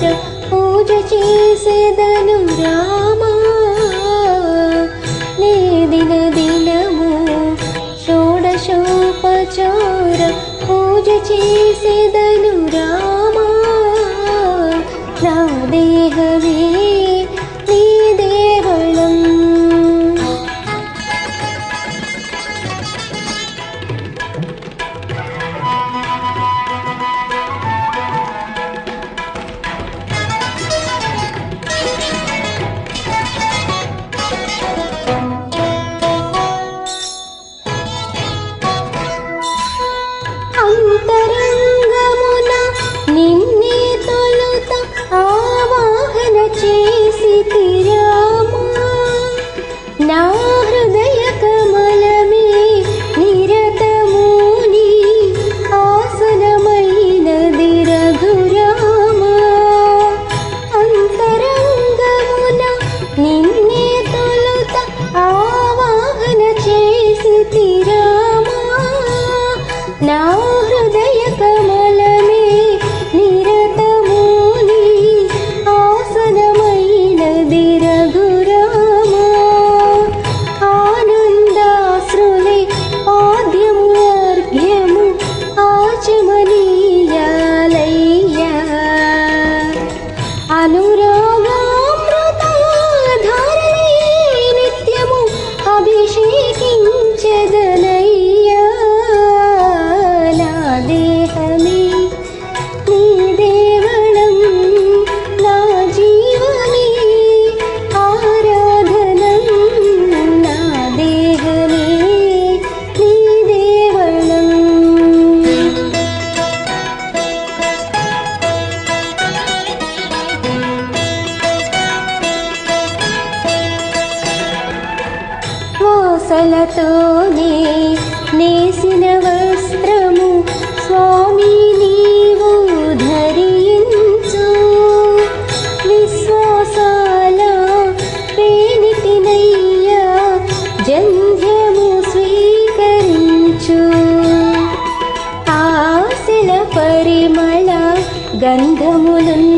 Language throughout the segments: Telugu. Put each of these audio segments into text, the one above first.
విచార పూజ చేసేదను రామా లేదిన దినము राोडो పూజ చేసేదను सम చేతులతోనే నేసిన వస్త్రము స్వామి నీవు ధరించు. విశ్వాసాల పేనిటినయ్యా జంధ్యము స్వీకరించు. ఆశల పరిమళ గంధములున్న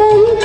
கந்த